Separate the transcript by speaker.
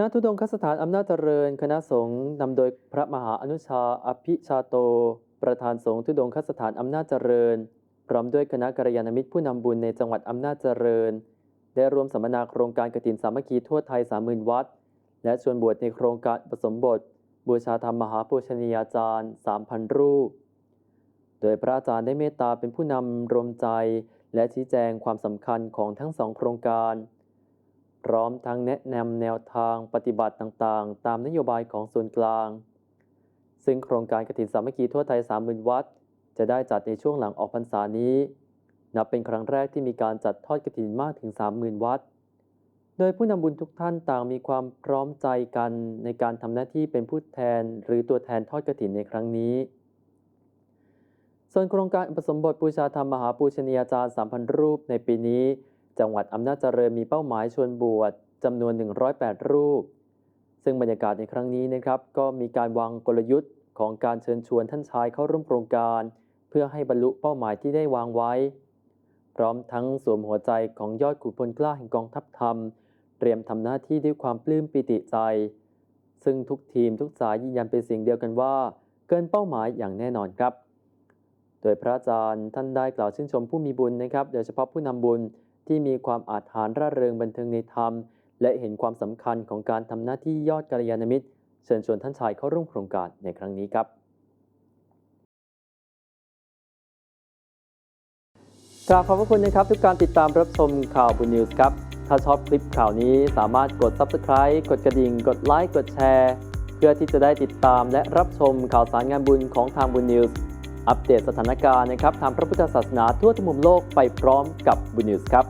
Speaker 1: ณทุดงคสถานอำนาจเจริญ คณะสงฆ์นำโดยพระมหาอนุชาอภิชาโต ประธานสงฆ์ทุดงคสถานอำนาจเจริญ พร้อมด้วยคณะกัลยาณมิตรผู้นำบุญในจังหวัดอำนาจเจริญ ได้ร่วมสัมมนาโครงการกฐินสามัคคีทั่วไทย30,000วัด และชวนบวชในโครงการผสมบท บูชาธรรมมหาปูชนียาจารย์3,000 รูป โดยพระอาจารย์ได้เมตตาเป็นผู้นำรวมใจ และชี้แจงความสำคัญของทั้งสองโครงการ ร้อมทั้งแนะนำแนวทางปฏิบัติต่างๆ ตามนโยบายของส่วนกลาง ซึ่งโครงการกฐินสามัคคีทั่วไทย 30,000 วัด จะได้จัดในช่วงหลังออกพรรษานี้ นับเป็นครั้งแรกที่มีการจัดทอดกฐินมากถึง 30,000 วัด โดยผู้นำบุญทุกท่านต่างมีความพร้อมใจกันในการทำหน้าที่เป็นผู้แทนหรือตัวแทนทอดกฐินในครั้งนี้ ส่วนโครงการอุปสมบทบูชาธรรมมหาปูชนียาจารย์ 3,000 รูปในปีนี้ จังหวัดอำนาจเจริญมีเป้าหมายชวนบวชจำนวน 108 รูป ซึ่งบรรยากาศในครั้งนี้นะครับก็มีการวางกลยุทธ์ของการเชิญชวนท่านชายเข้าร่วมโครงการ เพื่อให้บรรลุเป้าหมายที่ได้วางไว้ พร้อมทั้งสวมหัวใจของยอดขุนพลกล้าแห่งกองทัพธรรม เตรียมทำหน้าที่ด้วยความปลื้มปิติใจ ซึ่งทุกทีมทุกสายยืนยันเป็นเสียงเดียวกันว่า เกินเป้าหมายอย่างแน่นอนครับ โดยพระอาจารย์ท่านได้กล่าวชื่นชมผู้มีบุญนะครับ โดยเฉพาะผู้นำบุญ ที่มีความอาถรรพ์ร่าเริงบันเทิงในธรรม และเห็นความสำคัญของการทำหน้าที่ยอดกัลยาณมิตร เชิญชวนท่านชายเข้าร่วมโครงการในครั้งนี้ครับ กราบขอบพระคุณนะครับทุกการติดตามรับชมข่าวบุญนิวส์ครับถ้าชอบคลิปข่าวนี้สามารถกด Subscribe กดกระดิ่ง กดไลค์กดแชร์ เพื่อที่จะได้ติดตามและรับชมข่าวสารงานบุญของทางบุญนิวส์ อัปเดตสถานการณ์นะครับทางพระพุทธศาสนาทั่วทุกมุมโลกไปพร้อมกับบุญนิวส์ครับ